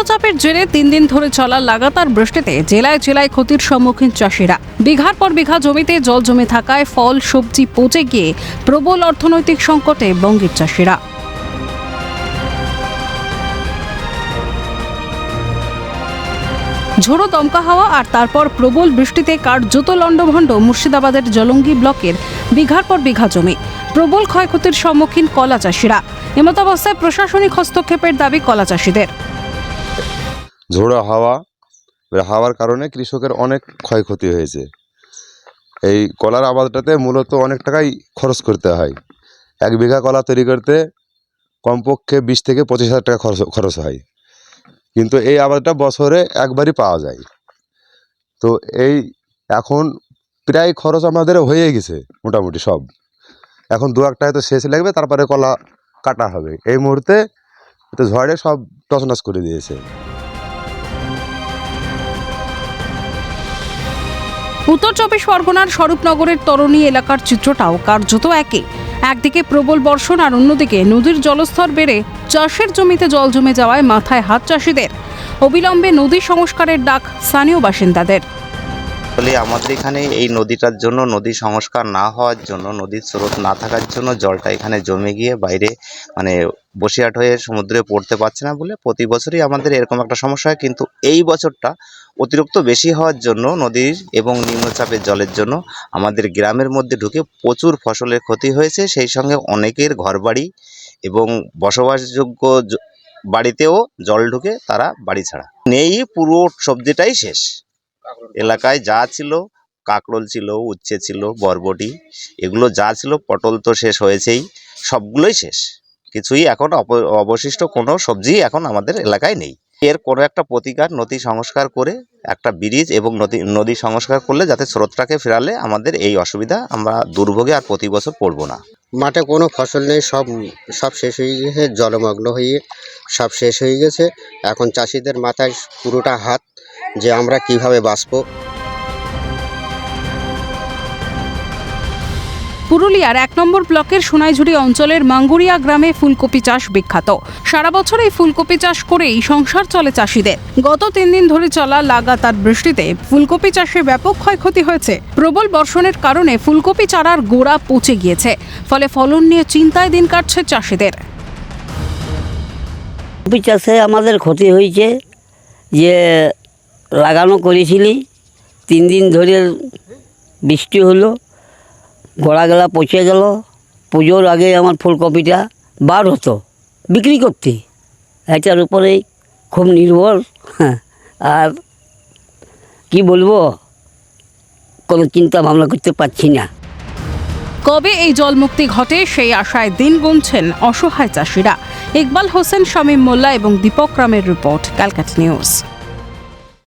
নিম্নচাপের জেরে তিন দিন ধরে চলা লাগাতার বৃষ্টিতে জেলায় জেলায় ক্ষতির সম্মুখীন চাষিরা। বিঘার পর বিঘা জমিতে জল জমে থাকায় ফল, সবজি পচে গিয়ে প্রবল অর্থনৈতিক সংকটে বঙ্গের চাষিরা। ঝোড়ো দমকা হাওয়া আর তারপর প্রবল বৃষ্টিতে কার্যত লণ্ডভণ্ড মুর্শিদাবাদের জলঙ্গি ব্লকের বিঘার পর বিঘা জমি। প্রবল ক্ষয়ক্ষতির সম্মুখীন কলা চাষিরা। এমতাবস্থায় প্রশাসনিক হস্তক্ষেপের দাবি কলা চাষিদের। ঝোড়ো হাওয়া, এবার হাওয়ার কারণে কৃষকের অনেক ক্ষয়ক্ষতি হয়েছে। এই কলার আবাদটাতে মূলত অনেক টাকাই খরচ করতে হয়। এক বিঘা কলা তৈরি করতে কমপক্ষে বিশ থেকে পঁচিশ হাজার টাকা খরচ খরচ হয়। কিন্তু এই আবাদটা বছরে একবারই পাওয়া যায়। তো এই এখন প্রায় খরচ আমাদের হয়ে গেছে মোটামুটি সব। এখন দু একটা হয়তো শেষ লাগবে, তারপরে কলা কাটা হবে। এই মুহূর্তে তো ঝড়ে সব টসনাস করে দিয়েছে। উত্তর চব্বিশ পরগনার স্বরূপনগরের তরণী এলাকার চিত্রটাও কার্যত একই। একদিকে প্রবল বর্ষণ আর অন্যদিকে নদীর জলস্তর বেড়ে চাষের জমিতে জল জমে যাওয়ায় মাথায় হাত চাষিদের। অবিলম্বে নদী সংস্কারের ডাক স্থানীয় বাসিন্দাদের। আসলে আমাদের এখানে এই নদীটার জন্য নদী সংস্কার না হওয়ার জন্য, নদীর স্রোত না থাকার জন্য জলটা এখানে জমে গিয়ে বাইরে মানে বসিয়াট হয়ে সমুদ্রে পড়তে পারছে না বলে প্রতি বছরই আমাদের এরকম একটা সমস্যা হয়। কিন্তু এই বছরটা অতিরিক্ত বেশি হওয়ার জন্য নদীর এবং নিম্নচাপের জলের জন্য আমাদের গ্রামের মধ্যে ঢুকে প্রচুর ফসলের ক্ষতি হয়েছে। সেই সঙ্গে অনেকের ঘরবাড়ি এবং বসবাসযোগ্য বাড়িতেও জল ঢুকে তারা বাড়ি ছাড়া। নেই পুরো সবজিটাই শেষ। এলাকায় যা ছিল কাকরোল ছিল উচ্ছে ছিল বরবটি এগুলো যা ছিল পটল তো শেষ হয়েছেই সবগুলোই শেষ। কিছুই এখন অবশিষ্ট কোনো সবজি এখন আমাদের এলাকায় নেই। এর কোনো একটা প্রতিকার নদী সংস্কার করে একটা ব্রিজ এবং নদী নদী সংস্কার করলে যাতে স্রোতটাকে ফেরালে আমাদের এই অসুবিধা আমরা দুর্ভোগে আর প্রতি বছর পড়ব না। মাঠে কোনো ফসল নেই সব সব শেষ হয়ে গেছে জলমগ্ন হয়ে সব শেষ হয়ে গেছে। এখন চাষিদের মাথায় পুরোটা হাত যে আমরা কীভাবে বাঁচবো। পুরুলিয়ার এক নম্বর ব্লকের সোনাইঝুড়ি অঞ্চলের মাঙ্গুরিয়া গ্রামে ফুলকপি চাষ বিখ্যাত। সারা বছর এই ফুলকপি চাষ করেই সংসার চলে চাষিদের। গত তিন দিন ধরে চলা লাগাতার বৃষ্টিতে ফুলকপি চাষে ব্যাপক ক্ষয়ক্ষতি হয়েছে। প্রবল বর্ষণের কারণে ফুলকপি চারার গোড়া পচে গিয়েছে। ফলে ফলন নিয়ে চিন্তায় দিন কাটছে চাষিদের। চাষে আমাদের ক্ষতি হয়েছে যে লাগানো করেছিলি। তিন দিন ধরে বৃষ্টি হলো গোড়াগুলা পচে গেল। পুজোর আগে আমার ফুলকপিটা বার হতো, বিক্রি করতে। এটার উপরেই খুব নির্ভর হ্যাঁ। আর কি বলব, কোনো চিন্তা ভাবনা করতে পারছি না। কবে এই জলমুক্তি ঘটে সেই আশায় দিন গুনছেন অসহায় চাষিরা। ইকবাল হোসেন, শামীম মোল্লা এবং দীপক রামের রিপোর্ট, ক্যালকাটা নিউজ।